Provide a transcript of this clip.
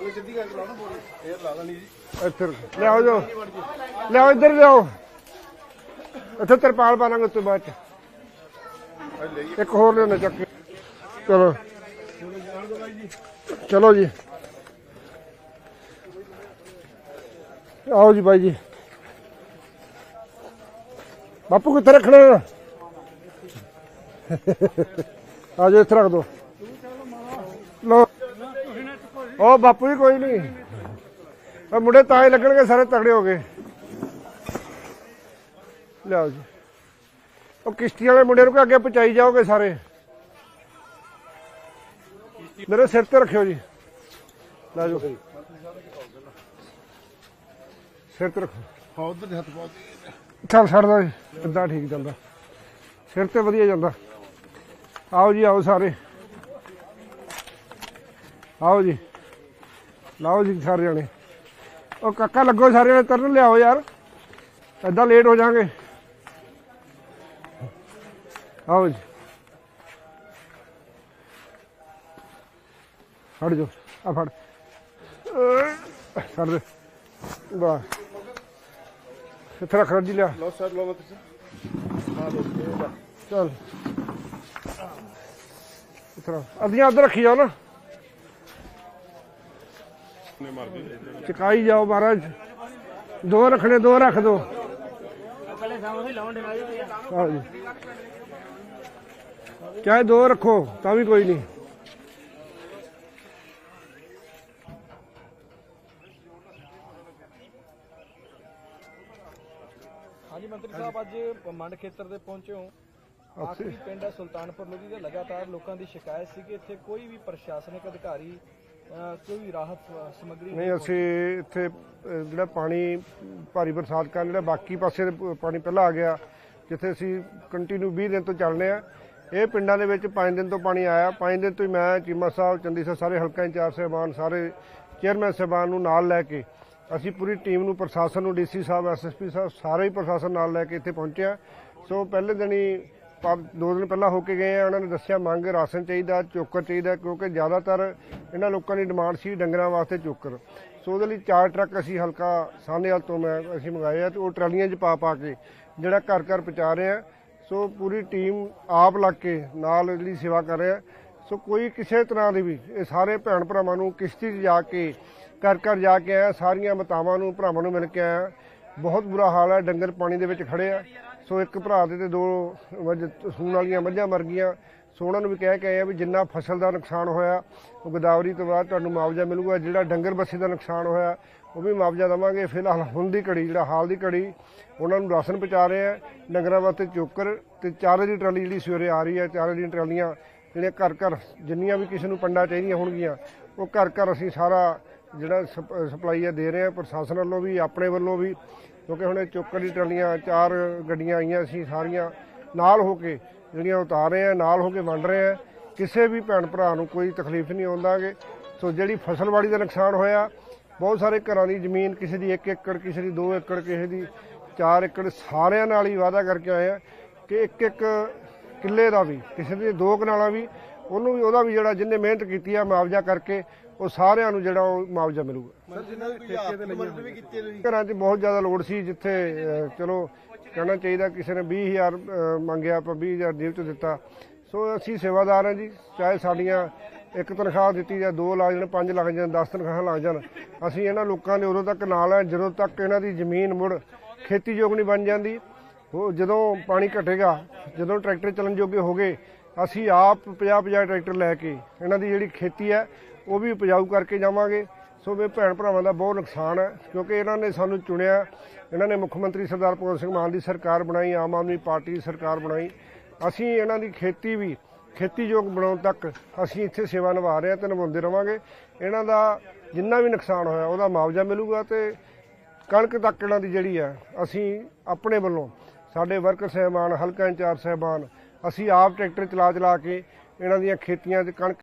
ਥੱਲੇ ਸਿੱਧੀ ਕਰਕੇ ਲਾ ਬੋਰੀ ਇਹ ਲਾ ਦੇਣੀ ਜੀ। ਇੱਥੇ ਲਿਆਓ ਜੋ। ਲਿਆਓ, ਇੱਧਰ ਲਿਆਓ। ਇੱਥੇ ਤਰਪਾਲ ਪਾ ਲਾਂਗੇ ਤੋਂ ਬਾਅਦ ਚ। ਇੱਕ ਹੋਰ ਲਿਆਉਣਾ, ਚੱਕ ਚਲੋ। ਚਲੋ ਜੀ। ਆਓ ਜੀ ਬਾਈ ਜੀ। ਬਾਪੂ, ਕਿੱਥੇ ਰੱਖਣਾ? ਆ ਜਾਓ, ਇੱਥੇ ਰੱਖ ਦੋ। ਲੋ ਉਹ ਬਾਪੂ ਜੀ ਕੋਈ ਨਹੀਂ। ਉਹ ਮੁੰਡੇ ਤਾਂ ਹੀ ਲੱਗਣਗੇ ਸਾਰੇ ਤਗੜੇ ਹੋ ਗਏ। ਲਿਆਓ ਜੀ। ਉਹ ਕਿਸ਼ਤੀ ਵਾਲੇ ਮੁੰਡੇ ਨੂੰ ਕਿ ਅੱਗੇ ਪਹੁੰਚਾਈ ਜਾਓਗੇ ਸਾਰੇ। ਮੇਰੇ ਸਿਰ ਤੇ ਰੱਖਿਓ ਜੀ। ਲੈ ਜਾਓ। ਸਿਰ ਤੇ ਰੱਖੋ। ਹਾਂ ਉਧਰ ਦੇ ਹੱਥ ਪਾ ਚੱਲ ਛੱਡ ਦੋ ਜੀ। ਇਦਾਂ ਠੀਕ ਜਾਂਦਾ ਸਿਰ ਤੇ ਵਧੀਆ ਜਾਂਦਾ ਆਓ ਜੀ ਆਓ ਸਾਰੇ। ਆਓ ਜੀ। ਲਾਓ ਜੀ ਸਾਰੇ ਜਣੇ ਉਹ ਕਾਕਾ ਲੱਗੋ ਸਾਰੇ ਜਣੇ ਤਰਨ ਲਿਆਓ ਯਾਰ। ਏਦਾਂ ਲੇਟ ਹੋ ਜਾਾਂਗੇ ਆਓ ਜੀ। ਫੜ ਜੋ ਆ ਫੜ। ਛੱਡ ਦੇ। ਵਾਹ। ਕਿੱਥੇ ਰੱਖ ਜੀ ਲਿਆ। ਲਓ ਸਰ ਲਓ ਤੁਸੀਂ। ਚਲ। ਇਤਰਾ ਅਧੀਆਂ ਅੱਧ ਰੱਖੀ ਜਾਓ ਨਾ। ਨੇ ਮਾਰ ਦੇ ਚਕਾਈ ਜਾਓ ਮਹਾਰਾਜ। ਦੋ ਰੱਖਣੇ ਦੋ ਰੱਖ ਦੋ। ਆਓ ਜੀ। ਚਾਹੇ ਦੋ ਰੱਖੋ ਤਾਂ ਵੀ ਕੋਈ ਨਹੀਂ। ਹਾਂਜੀ ਮੰਤਰੀ ਸਾਹਿਬ ਅੱਜ ਮੰਡ ਖੇਤਰ ਦੇ ਪਹੁੰਚੇ ਹੋ। ਆਖਰੀ ਪਿੰਡ ਹੈ ਸੁਲਤਾਨਪੁਰ ਲੋਧੀ ਦੇ। ਲਗਾਤਾਰ ਲੋਕਾਂ ਦੀ ਸ਼ਿਕਾਇਤ ਸੀ ਕਿ ਇੱਥੇ ਕੋਈ ਵੀ ਪ੍ਰਸ਼ਾਸਨਿਕ ਅਧਿਕਾਰੀ ਕੋਈ ਰਾਹਤ ਸਮੱਗਰੀ ਨਹੀਂ ਅਸੀਂ ਇੱਥੇ ਜਿਹੜਾ ਪਾਣੀ ਭਾਰੀ ਬਰਸਾਤ ਕਾਰਨ ਜਿਹੜਾ ਬਾਕੀ ਪਾਸੇ ਦੇ ਪਾਣੀ ਪਹਿਲਾਂ ਆ ਗਿਆ ਜਿੱਥੇ ਅਸੀਂ ਕੰਟੀਨਿਊ 20 ਦਿਨ ਤੋਂ ਚੱਲਨੇ ਆ ਇਹ ਪਿੰਡਾਂ ਦੇ ਵਿੱਚ 5 ਦਿਨ ਤੋਂ ਪਾਣੀ ਆਇਆ। 5 ਦਿਨ ਤੋਂ ਹੀ ਮੈਂ ਚੀਮਾ ਸਾਹਿਬ ਚੰਦੀ ਸਾਹਿਬ ਸਾਰੇ ਹਲਕਾ ਇੰਚਾਰਜ ਸਾਹਿਬਾਨ ਸਾਰੇ ਚੇਅਰਮੈਨ ਸਾਹਿਬਾਨ ਨੂੰ ਨਾਲ ਲੈ ਕੇ ਅਸੀਂ ਪੂਰੀ ਟੀਮ ਨੂੰ ਪ੍ਰਸ਼ਾਸਨ ਨੂੰ ਡੀਸੀ ਸਾਹਿਬ ਐਸਐਸਪੀ ਸਾਹਿਬ ਸਾਰੇ ਹੀ ਪ੍ਰਸ਼ਾਸਨ ਨਾਲ ਲੈ ਕੇ ਇੱਥੇ ਪਹੁੰਚਿਆ। ਸੋ ਪਹਿਲੇ ਦਿਨ ਹੀ ਦੋ ਦਿਨ ਪਹਿਲਾਂ ਹੋ ਕੇ ਗਏ ਆ, ਉਹਨਾਂ ਨੇ ਦੱਸਿਆ ਮੰਗ ਰਾਸ਼ਨ ਚਾਹੀਦਾ, ਚੋਕਰ ਚਾਹੀਦਾ, ਕਿਉਂਕਿ ਜ਼ਿਆਦਾਤਰ ਇਹਨਾਂ ਲੋਕਾਂ ਦੀ ਡਿਮਾਂਡ ਸੀ ਡੰਗਰਾਂ ਵਾਸਤੇ ਚੋਕਰ। ਸੋ ਉਹਦੇ ਲਈ ਚਾਰ ਟਰੱਕ ਅਸੀਂ ਹਲਕਾ ਸਾਹਨੇਵਾਲ ਤੋਂ ਮੈਂ ਅਸੀਂ ਮੰਗਾਏ ਆ ਤੇ ਉਹ ਟਰਾਲੀਆਂ 'ਚ ਪਾ ਪਾ ਕੇ ਜਿਹੜਾ ਘਰ ਘਰ ਪਹੁੰਚਾ ਰਹੇ ਆ। ਸੋ ਪੂਰੀ ਟੀਮ ਆਪ ਲੱਗ ਕੇ ਨਾਲ ਜਿਹੜੀ ਸੇਵਾ ਕਰ ਰਿਹਾ ਸੋ ਕੋਈ ਕਿਸੇ ਤਰ੍ਹਾਂ ਦੀ ਵੀ ਇਹ ਸਾਰੇ ਭੈਣ ਭਰਾਵਾਂ ਨੂੰ ਕਿਸ਼ਤੀ 'ਚ ਜਾ ਕੇ ਘਰ ਘਰ ਜਾ ਕੇ ਆਇਆ, ਸਾਰੀਆਂ ਮਾਤਾਵਾਂ ਨੂੰ, ਭਰਾਵਾਂ ਨੂੰ ਮਿਲ ਕੇ ਆਇਆ। ਬਹੁਤ ਬੁਰਾ ਹਾਲ ਹੈ, ਡੰਗਰ ਪਾਣੀ ਦੇ ਵਿੱਚ ਖੜੇ ਆ। ਸੋ ਇੱਕ ਭਰਾ ਦੇ ਤੇ ਦੋ ਸੂਣ ਵਾਲੀਆਂ ਮੱਝਾਂ ਮਰ ਗਈਆਂ। ਸੋ ਉਹਨਾਂ ਨੂੰ ਵੀ ਕਹਿ ਕੇ ਆਏ ਆ ਵੀ ਜਿੰਨਾ ਫਸਲ ਦਾ ਨੁਕਸਾਨ ਹੋਇਆ, ਉਹ ਗੋਦਾਵਰੀ ਤੋਂ ਬਾਅਦ ਤੁਹਾਨੂੰ ਮੁਆਵਜ਼ਾ ਮਿਲੂਗਾ। ਜਿਹੜਾ ਡੰਗਰ ਬੱਸੀ ਦਾ ਨੁਕਸਾਨ ਹੋਇਆ, ਉਹ ਵੀ ਮੁਆਵਜ਼ਾ ਦੇਵਾਂਗੇ। ਫਿਲਹਾਲ ਹੁਣ ਦੀ ਘੜੀ, ਜਿਹੜਾ ਹਾਲ ਦੀ ਘੜੀ, ਉਹਨਾਂ ਨੂੰ ਰਾਸ਼ਨ ਪਹੁੰਚਾ ਰਹੇ ਆ। ਡੰਗਰਾਂ ਵਾਸਤੇ ਚੋਕਰ ਤੇ ਚਾਰੇ ਦੀ ਟਰਾਲੀ ਜਿਹੜੀ ਸਵੇਰੇ ਆ ਰਹੀ ਹੈ ਚਾਰੇ ਦੀਆਂ ਟਰਾਲੀਆਂ ਜਿਹੜੀਆਂ ਘਰ ਘਰ ਜਿੰਨੀਆਂ ਵੀ ਕਿਸੇ ਨੂੰ ਪੰਡਾ ਚਾਹੀਦੀਆਂ ਹੋਣਗੀਆਂ, ਉਹ ਘਰ ਘਰ ਅਸੀਂ ਸਾਰਾ ਜਿਹੜਾ ਸਪ- ਸਪਲਾਈ ਆ ਦੇ ਰਹੇ ਆ। ਪ੍ਰਸ਼ਾਸਨ ਵੱਲੋਂ ਵੀ, ਆਪਣੇ ਵੱਲੋਂ ਵੀ ਕਿਉਂਕਿ ਹੁਣ ਇਹ ਚੋਕਰ ਦੀ ਟਰਾਲੀਆਂ, ਚਾਰ ਗੱਡੀਆਂ ਆਈਆਂ ਸੀ ਸਾਰੀਆਂ, ਨਾਲ ਹੋ ਕੇ ਜਿਹੜੀਆਂ ਉਤਾਰ ਰਹੇ ਆ, ਨਾਲ ਹੋ ਕੇ ਵੰਡ ਰਹੇ ਆ। ਕਿਸੇ ਵੀ ਭੈਣ ਭਰਾ ਨੂੰ ਕੋਈ ਤਕਲੀਫ ਨਹੀਂ ਆਉਂਦਾਗੇ ਸੋ ਜਿਹੜੀ ਫਸਲਵਾੜੀ ਦਾ ਨੁਕਸਾਨ ਹੋਇਆ, ਬਹੁਤ ਸਾਰੇ ਘਰਾਂ ਦੀ ਜ਼ਮੀਨ ਕਿਸੇ ਦੀ 1 ਏਕੜ, ਕਿਸੇ ਦੀ 2 ਏਕੜ, ਕਿਸੇ ਦੀ 4 ਏਕੜ, ਸਾਰਿਆਂ ਨਾਲ ਹੀ ਵਾਅਦਾ ਕਰਕੇ ਆਏ ਆ ਕਿ ਇੱਕ ਇੱਕ ਕਿੱਲੇ ਦਾ ਵੀ, ਕਿਸੇ ਦੇ ਦੋ ਕਨਾਲਾਂ ਵੀ ਉਹਨੂੰ ਵੀ ਉਹਦਾ ਵੀ ਜਿਹੜਾ ਜਿੰਨੇ ਮਿਹਨਤ ਕੀਤੀ ਆ ਮੁਆਵਜ਼ਾ ਕਰਕੇ ਉਹ ਸਾਰਿਆਂ ਨੂੰ ਜਿਹੜਾ ਉਹ ਮੁਆਵਜ਼ਾ ਮਿਲੂਗਾ। ਸਰ ਮਦਦ ਵੀ ਕੀਤੀ ਘਰਾਂ 'ਚ ਬਹੁਤ ਜ਼ਿਆਦਾ ਲੋੜ ਸੀ ਜਿੱਥੇ ਚਲੋ ਕਹਿਣਾ ਚਾਹੀਦਾ ਕਿਸੇ ਨੇ 20000 ਅਹ, ਮੰਗਿਆ ਆਪਾਂ 20000 ਜੇਬ ਤੋਂ ਦਿੱਤਾ। ਸੋ ਅਸੀਂ ਸੇਵਾਦਾਰ ਹਾਂ ਜੀ ਚਾਹੇ ਸਾਡੀਆਂ ਇੱਕ ਤਨਖਾਹ ਦਿੱਤੀ ਜਾਂ ਦੋ ਲੱਗ ਜਾਣ ਪੰਜ ਲੱਗ ਜਾਣ 10 ਤਨਖਾਹਾਂ ਲੱਗ ਜਾਣ ਅਸੀਂ ਇਹਨਾਂ ਲੋਕਾਂ ਦੇ ਉਦੋਂ ਤੱਕ ਨਾਲ ਹੈ ਜਦੋਂ ਤੱਕ ਇਹਨਾਂ ਦੀ ਜ਼ਮੀਨ ਮੁੜ ਖੇਤੀਯੋਗ ਨਹੀਂ ਬਣ ਜਾਂਦੀ। ਉਹ ਜਦੋਂ ਪਾਣੀ ਘਟੇਗਾ ਜਦੋਂ ਟਰੈਕਟਰ ਚੱਲਣ ਜੋਗੇ ਹੋ ਗਏ ਅਸੀਂ ਆਪ 50 50 ਟਰੈਕਟਰ ਲੈ ਕੇ ਇਹਨਾਂ ਦੀ ਜਿਹੜੀ ਖੇਤੀ ਹੈ, ਉਹ ਵੀ ਉਪਜਾਊ ਕਰਕੇ ਜਾਵਾਂਗੇ। ਸੋ ਮੇਰੇ ਭੈਣ ਭਰਾਵਾਂ ਦਾ ਬਹੁਤ ਨੁਕਸਾਨ ਹੈ, ਕਿਉਂਕਿ ਇਹਨਾਂ ਨੇ ਸਾਨੂੰ ਚੁਣਿਆ, ਇਹਨਾਂ ਨੇ ਮੁੱਖ ਮੰਤਰੀ ਸਰਦਾਰ ਭਗਵੰਤ ਸਿੰਘ ਮਾਨ ਦੀ ਸਰਕਾਰ ਬਣਾਈ, ਆਮ ਆਦਮੀ ਪਾਰਟੀ ਦੀ ਸਰਕਾਰ ਬਣਾਈ। ਅਸੀਂ ਇਹਨਾਂ ਦੀ ਖੇਤੀ ਵੀ ਖੇਤੀਯੋਗ ਬਣਾਉਣ ਤੱਕ ਅਸੀਂ ਇੱਥੇ ਸੇਵਾ ਨਿਭਾ ਰਹੇ ਹਾਂ ਤੇ ਨਿਭਾਉਂਦੇ ਰਵਾਂਗੇ। ਇਹਨਾਂ ਦਾ ਜਿੰਨਾ ਵੀ ਨੁਕਸਾਨ ਹੋਇਆ, ਉਹਦਾ ਮੁਆਵਜ਼ਾ ਮਿਲੂਗਾ ਤੇ ਕਣਕ ਤੱਕ ਇਹਨਾਂ ਦੀ ਜਿਹੜੀ ਹੈ, ਅਸੀਂ ਆਪਣੇ ਵੱਲੋਂ ਸਾਡੇ ਵਰਕਰ ਸਹਿਬਾਨ, ਹਲਕਾ ਇੰਚਾਰਜ ਸਹਿਬਾਨ ਅਸੀਂ ਆਪ ਟਰੈਕਟਰ ਚਲਾ ਚਲਾ ਕੇ ਇਹਨਾਂ ਦੀਆਂ ਖੇਤੀਆਂ 'ਚ ਕਣਕ